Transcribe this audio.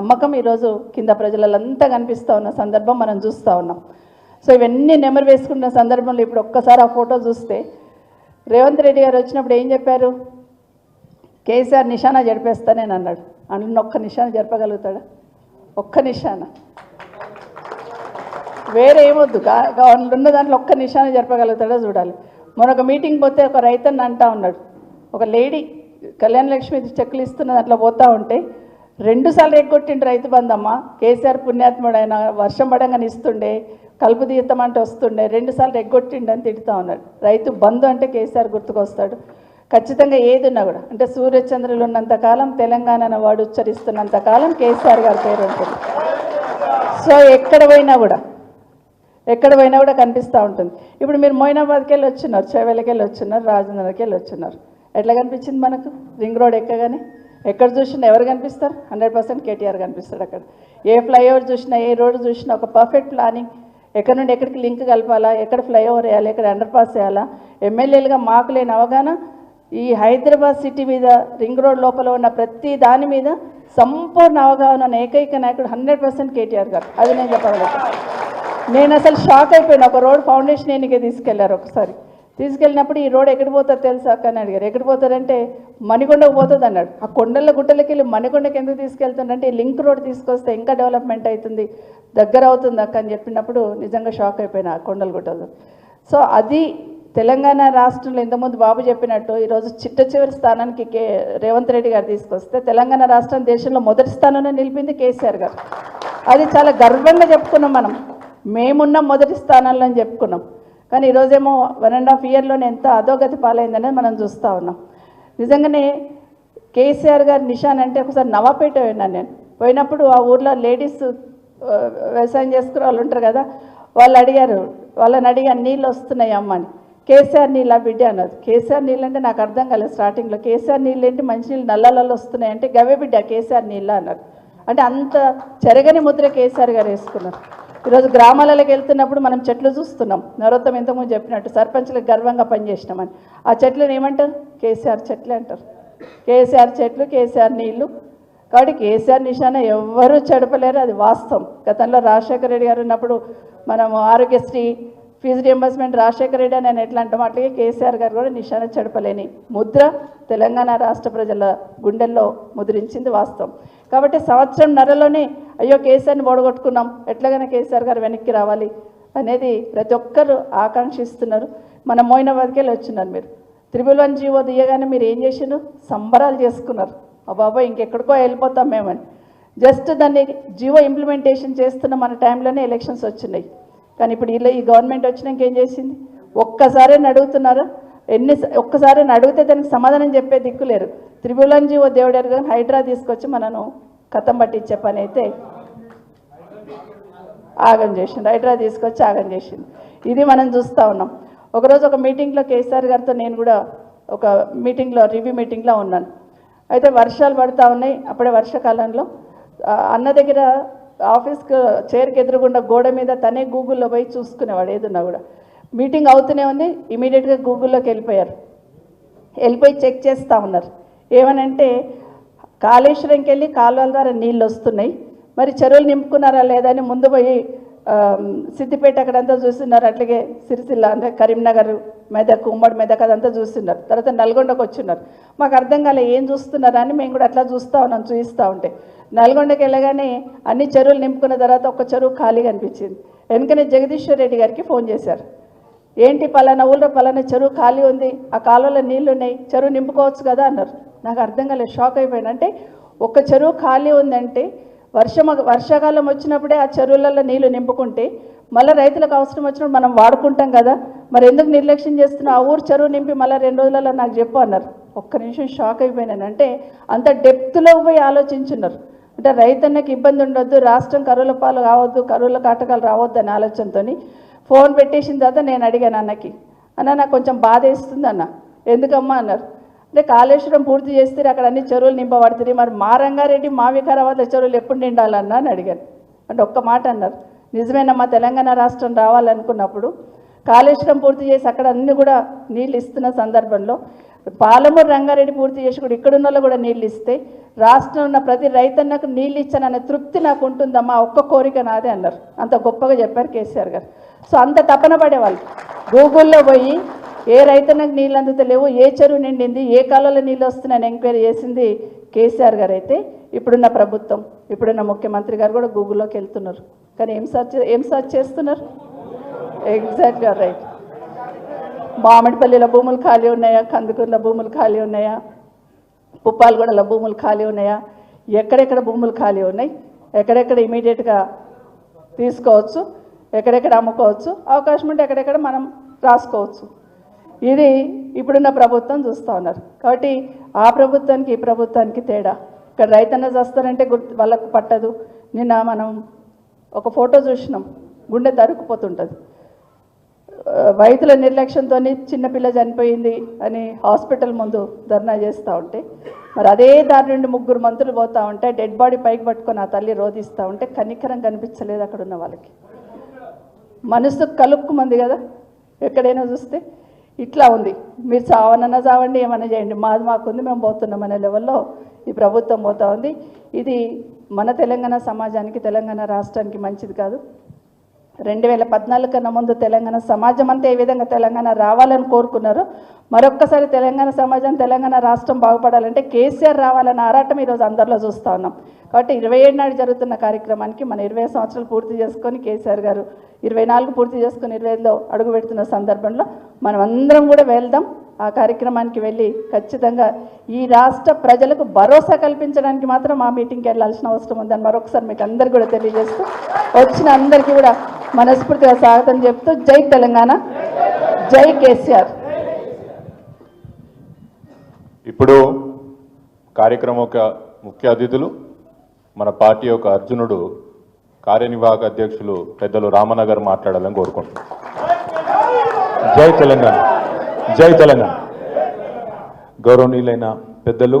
నమ్మకం ఈరోజు కింద ప్రజలంతా కనిపిస్తూ ఉన్న సందర్భం మనం చూస్తూ ఉన్నాం. సో ఇవన్నీ నెమరు వేసుకున్న సందర్భంలో ఇప్పుడు ఒక్కసారి ఆ ఫోటో చూస్తే రేవంత్ రెడ్డి గారు వచ్చినప్పుడు ఏం చెప్పారు? కేసీఆర్ నిశానా జరిపేస్తానని అన్నాడు. అన్న ఒక్క నిశాన జరపగలుగుతాడా? ఒక్క నిశాన వేరే ఏమొద్దు. ఉన్న దాంట్లో ఒక్క నిశాన జరపగలుగుతాడో చూడాలి. మరొక మీటింగ్ పోతే ఒక రైతన్న అంటా ఉన్నాడు. ఒక లేడీ కళ్యాణ లక్ష్మి చెక్కులు ఇస్తున్న దాంట్లో పోతా ఉంటే రెండు సార్లు ఎగ్గొట్టిండు రైతు బంధమ్మ. కేసీఆర్ పుణ్యాత్ముడు ఆయన వర్షం పడంగానే ఇస్తుండే కలుపు తీయతం అంటే వస్తుండే రెండుసార్లు ఎగ్గొట్టిండు అని తిడుతూ ఉన్నాడు. రైతు బంధు అంటే కేసీఆర్ గుర్తుకొస్తాడు. ఖచ్చితంగా ఏది ఉన్నా కూడా అంటే సూర్యచంద్రులు ఉన్నంతకాలం తెలంగాణ వాడు ఉచ్చరిస్తున్నంత కాలం కేసీఆర్ గారి పేరు ఉంటుంది. సో ఎక్కడ పోయినా కూడా ఎక్కడ పోయినా కూడా కనిపిస్తూ ఉంటుంది. ఇప్పుడు మీరు మోయినాబాద్కి వెళ్ళి వచ్చినారు చెవెలకి వెళ్ళి వచ్చినారు రాజేంద్రకి వెళ్ళి వచ్చినారు. ఎట్లా కనిపించింది మనకు? రింగ్ రోడ్ ఎక్కగానే? ఎక్కడ చూసినా ఎవరు కనిపిస్తారు? హండ్రెడ్ పర్సెంట్ కేటీఆర్ కనిపిస్తాడు అక్కడ. ఏ ఫ్లైఓవర్ చూసినా ఏ రోడ్డు చూసినా ఒక పర్ఫెక్ట్ ప్లానింగ్. ఎక్కడ నుండి ఎక్కడికి లింక్ కలపాలా? ఎక్కడ ఫ్లైఓవర్ వేయాలి? ఎక్కడ అండర్ పాస్ వేయాలా ఎమ్మెల్యేలుగా మాకు లేని అవగాహన ఈ హైదరాబాద్ సిటీ మీద రింగ్ రోడ్ లోపల ఉన్న ప్రతి దాని మీద సంపూర్ణ అవగాహన ఉన్న ఏకైక నాయకుడు హండ్రెడ్ పర్సెంట్ కేటీఆర్ గారు. అది నేను చెప్పగలుగుతాను నేను అసలు షాక్ అయిపోయాను. ఒక రోడ్ ఫౌండేషన్ ఎన్నికే తీసుకెళ్ళారు ఒకసారి. తీసుకెళ్ళినప్పుడు ఈ రోడ్ ఎక్కడ పోతారు తెలుసా అని అడిగారు. ఎక్కడ పోతారంటే మణికొండకు పోతుంది అన్నాడు. ఆ కొండల గుట్టలకి వెళ్ళి మణికొండకి ఎందుకు తీసుకెళ్తుందంటే లింక్ రోడ్ తీసుకొస్తే ఇంకా డెవలప్మెంట్ అవుతుంది దగ్గర అవుతుంది అక్క అని చెప్పినప్పుడు నిజంగా షాక్ అయిపోయినా ఆ కొండల గుట్టలు. సో అది తెలంగాణ రాష్ట్రంలో ఇంతకుముందు బాబు చెప్పినట్టు ఈరోజు చిట్ట చివరి స్థానానికి కే రేవంత్ రెడ్డి గారు తీసుకొస్తే తెలంగాణ రాష్ట్రం దేశంలో మొదటి స్థానంలో నిలిపింది కేసీఆర్ గారు. అది చాలా గర్వంగా చెప్పుకున్నాం మనం. మేమున్న మొదటి స్థానంలో అని చెప్పుకున్నాం. కానీ ఈరోజేమో వన్ అండ్ హాఫ్ ఇయర్లోనే ఎంత అధోగతి పాలైందనేది మనం చూస్తూ ఉన్నాం. నిజంగానే కేసీఆర్ గారి నిషాన్ అంటే ఒకసారి నవాపేట విన్నాను నేను. పోయినప్పుడు ఆ ఊర్లో లేడీస్ వ్యవసాయం చేసుకునే వాళ్ళు ఉంటారు కదా వాళ్ళు అడిగారు వాళ్ళని అడిగాను నీళ్ళు వస్తున్నాయి అమ్మ అని. కేసీఆర్ నీళ్ళ బిడ్డ అన్నది కేసీఆర్ నీళ్ళు అంటే నాకు అర్థం కాలేదు స్టార్టింగ్లో. కేసీఆర్ నీళ్ళు ఏంటి మంచినీళ్ళు నల్లలలో వస్తున్నాయి అంటే గవే బిడ్డ కేసీఆర్ నీళ్ళ అన్నారు. అంటే అంత చెరగని ముద్ర కేసీఆర్ గారు వేసుకున్నారు. ఈరోజు గ్రామాలకు వెళ్తున్నప్పుడు మనం చెట్లు చూస్తున్నాం. నరోత్తం ఇంతకుముందు చెప్పినట్టు సర్పంచ్లకు గర్వంగా పనిచేసినామని. ఆ చెట్లను ఏమంటారు? కేసీఆర్ చెట్లు అంటారు. కేసీఆర్ చెట్లు కేసీఆర్ నీళ్ళు. కాబట్టి కేసీఆర్ నిషాన ఎవ్వరూ చెడపలేరు అది వాస్తవం. గతంలో రాజశేఖర రెడ్డి గారు ఉన్నప్పుడు మనం ఆరోగ్యశ్రీ ఫీజు రియంబర్స్మెంట్ రాజశేఖర రెడ్డి అని నేను ఎట్లా అంటాం అట్లాగే కేసీఆర్ గారు కూడా నిశాన చెడపలేని ముద్ర తెలంగాణ రాష్ట్ర ప్రజల గుండెల్లో ముద్రించింది వాస్తవం. కాబట్టి సంవత్సరం నరలోనే అయ్యో కేసీఆర్ని ఓడగొట్టుకున్నాం ఎట్లాగైనా కేసీఆర్ గారు వెనక్కి రావాలి అనేది ప్రతి ఒక్కరు ఆకాంక్షిస్తున్నారు. మన మోయినాబాద్కి వెళ్ళి వచ్చినారు మీరు. త్రిబుల్ వన్ జీవో దియగానే మీరు ఏం చేసిండ్రు? సంబరాలు చేసుకున్నారు. బాబా ఇంకెక్కడికో వెళ్ళిపోతాం మేమని. జస్ట్ దాన్ని జీవో ఇంప్లిమెంటేషన్ చేస్తున్న మన టైంలోనే ఎలక్షన్స్ వచ్చినాయి. కానీ ఇప్పుడు ఇలా ఈ గవర్నమెంట్ వచ్చినాక ఏం చేసింది? ఒక్కసారే అడుగుతున్నారా? ఎన్ని ఒక్కసారి అడిగితే దానికి సమాధానం చెప్పే దిక్కులేరు త్రిబులన్ జీవో దేవుడు కానీ హైడ్రా తీసుకొచ్చి మనను కథం పట్టించే పని అయితే ఆగం చేసింది హైడ్రా తీసుకొచ్చి ఆగం చేసింది ఇది మనం చూస్తూ ఉన్నాం. ఒకరోజు ఒక మీటింగ్లో కేసీఆర్ గారితో నేను కూడా ఒక మీటింగ్లో రివ్యూ మీటింగ్లో ఉన్నాను. అయితే వర్షాలు పడుతూ ఉన్నాయి. అప్పుడే వర్షాకాలంలో అన్న దగ్గర ఆఫీస్కి చైర్కి ఎదురుగుండా గోడ మీద తనే గూగుల్లో పోయి చూసుకునేవాడు. ఏదున్నా కూడా. మీటింగ్ అవుతూనే ఉంది. ఇమీడియట్గా గూగుల్లోకి వెళ్ళిపోయారు. వెళ్ళిపోయి చెక్ చేస్తూ ఉన్నారు. ఏమనంటే కాళేశ్వరంకి వెళ్ళి కాలువల ద్వారా నీళ్ళు వస్తున్నాయి. మరి చెరువులు నింపుకున్నారా లేదా అని ముందు పోయి సిద్దిపేట అక్కడంతా చూస్తున్నారు. అట్లాగే సిరిసిల్ల అంటే కరీంనగర్ మెదక్ ఉమ్మడి మెదక్ అదంతా చూస్తున్నారు. తర్వాత నల్గొండకు వచ్చిన్నారు. మాకు అర్థం కాలే ఏం చూస్తున్నారా అని మేము కూడా అట్లా చూస్తూ ఉన్నాం చూపిస్తూ ఉంటే. నల్గొండకి వెళ్ళగానే అన్ని చెరువులు నింపుకున్న తర్వాత ఒక చెరువు ఖాళీగా అనిపించింది. వెనుకనే జగదీశ్వర్ రెడ్డి గారికి ఫోన్ చేశారు. ఏంటి పలానా ఊళ్ళో పలానా చెరువు ఖాళీ ఉంది? ఆ కాలువలో నీళ్ళు ఉన్నాయి చెరువు నింపుకోవచ్చు కదా అన్నారు. నాకు అర్థం కాలేదు. షాక్ అయిపోయాను. అంటే ఒక చెరువు ఖాళీ ఉందంటే వర్షం వర్షాకాలం వచ్చినప్పుడే ఆ చెరువులలో నీళ్ళు నింపుకుంటే మళ్ళీ రైతులకు అవసరం వచ్చినప్పుడు మనం వాడుకుంటాం కదా. మరి ఎందుకు నిర్లక్ష్యం చేస్తున్నా ఆ ఊరు చెరువు నింపి మళ్ళీ రెండు రోజులలో నాకు చెప్పు అన్నారు. ఒక్క నిమిషం షాక్ అయిపోయినాను అంటే అంత డెప్త్లో పోయి ఆలోచించున్నారు. అంటే రైతన్నకి ఇబ్బంది ఉండొద్దు. రాష్ట్రం కరువుల పాలు కావద్దు కరువుల కాటకాలు రావద్దు అనే ఆలోచనతోని ఫోన్ పెట్టేసిన తర్వాత నేను అడిగాను అన్నకి అన్న నాకు కొంచెం బాధ వేస్తుంది అన్న. ఎందుకమ్మా? అన్నారు. అంటే కాళేశ్వరం పూర్తి చేస్తే అక్కడ అన్ని చెరువులు నింపబడుతుంది మరి మా రంగారెడ్డి మా వికారాబాద్ చెరువులు ఎప్పుడు నిండాలన్నా? అని అడిగాను. అంటే ఒక్క మాట అన్నారు. నిజమేనమ్మా తెలంగాణ రాష్ట్రం రావాలనుకున్నప్పుడు కాళేశ్వరం పూర్తి చేసి అక్కడ అన్ని కూడా నీళ్ళు ఇస్తున్న సందర్భంలో పాలమూరు రంగారెడ్డి పూర్తి చేసి కూడా ఇక్కడున్న వాళ్ళు కూడా నీళ్ళు ఇస్తే రాష్ట్రంలో ఉన్న ప్రతి రైతన్నకు నీళ్ళు ఇచ్చాననే తృప్తి నాకు ఉంటుందమ్మా ఒక్క కోరిక నాదే అన్నారు. అంత గొప్పగా చెప్పారు కేసీఆర్ గారు. సో అంత తపన పడేవాళ్ళు. గూగుల్లో పోయి ఏ రైతన్నకు నీళ్ళు అందుతలేవు ఏ చెరువు నిండింది ఏ కాలంలో నీళ్ళు వస్తున్నాయని ఎంక్వైరీ చేసింది కేసీఆర్ గారు అయితే ఇప్పుడున్న ప్రభుత్వం ఇప్పుడున్న ముఖ్యమంత్రి గారు కూడా గూగుల్లోకి వెళ్తున్నారు. కానీ ఏం సర్చ్ ఏం సర్చ్ చేస్తున్నారు? ఎగ్జాక్ట్గా రైట్. మామిడిపల్లిలో భూములు ఖాళీ ఉన్నాయా? కందుకూరులో భూములు ఖాళీ ఉన్నాయా? పుప్పాలగూడలో భూములు ఖాళీ ఉన్నాయా? ఎక్కడెక్కడ భూములు ఖాళీ ఉన్నాయి? ఎక్కడెక్కడ ఇమీడియట్గా తీసుకోవచ్చు? ఎక్కడెక్కడ అమ్ముకోవచ్చు అవకాశం ఉంటే ఎక్కడెక్కడ మనం రాసుకోవచ్చు. ఇది ఇప్పుడున్న ప్రభుత్వం చూస్తూ ఉన్నారు. కాబట్టి ఆ ప్రభుత్వానికి ఈ ప్రభుత్వానికి తేడా. ఇక్కడ రైతన్న చేస్తారంటే గుర్తు వాళ్ళకు పట్టదు. నిన్న మనం ఒక ఫోటో చూసినాం. గుండె తరుక్కుపోతుంటుంది. రైతుల నిర్లక్ష్యంతో చిన్నపిల్ల చనిపోయింది అని హాస్పిటల్ ముందు ధర్నా చేస్తూ ఉంటే మరి అదే దారి నుండి ముగ్గురు మంత్రులు పోతూ ఉంటే డెడ్ బాడీ పైకి పట్టుకొని ఆ తల్లి రోధిస్తూ ఉంటే కనికరం కనిపించలేదు అక్కడ ఉన్న వాళ్ళకి. మనసు కలుక్కుమంది కదా? ఎక్కడైనా చూస్తే ఇట్లా ఉంది. మీరు చావనన్నా చావండి ఏమన్నా చేయండి. మాది మాకుంది మేము పోతున్నాం అనే లెవెల్లో ఈ ప్రభుత్వం పోతా ఉంది. ఇది మన తెలంగాణ సమాజానికి తెలంగాణ రాష్ట్రానికి మంచిది కాదు. రెండు వేల పద్నాలుగు కన్నా ముందు తెలంగాణ సమాజం అంతా ఏ విధంగా తెలంగాణ రావాలని కోరుకున్నారో మరొక్కసారి తెలంగాణ సమాజం తెలంగాణ రాష్ట్రం బాగుపడాలంటే కేసీఆర్ రావాలన్న ఆరాటం ఈరోజు అందరిలో చూస్తూ ఉన్నాం. కాబట్టి ఇరవై ఏడు నాడు జరుగుతున్న కార్యక్రమానికి మన ఇరవై సంవత్సరాలు పూర్తి చేసుకొని కేసీఆర్ గారు ఇరవై నాలుగు పూర్తి చేసుకొని ఇరవై ఐదులో అడుగు పెడుతున్న సందర్భంలో మనం అందరం కూడా వెళ్దాం. ఆ కార్యక్రమానికి వెళ్ళి ఖచ్చితంగా ఈ రాష్ట్ర ప్రజలకు భరోసా కల్పించడానికి మాత్రం ఆ మీటింగ్కి వెళ్ళాల్సిన అవసరం ఉందని మరొకసారి మీకు అందరు కూడా తెలియజేస్తూ వచ్చిన అందరికీ కూడా మనస్ఫూర్తిగా స్వాగతం చెప్తూ జై తెలంగాణ జై కేసీఆర్. ఇప్పుడు కార్యక్రమం యొక్క ముఖ్య అతిథులు మన పార్టీ యొక్క అర్జునుడు కార్యనిర్వాహక అధ్యక్షులు పెద్దలు రామనగర్ మాట్లాడాలని కోరుకుంటున్నాం. జై తెలంగాణ జై తెలంగాణ. గౌరవనీయులైన పెద్దలు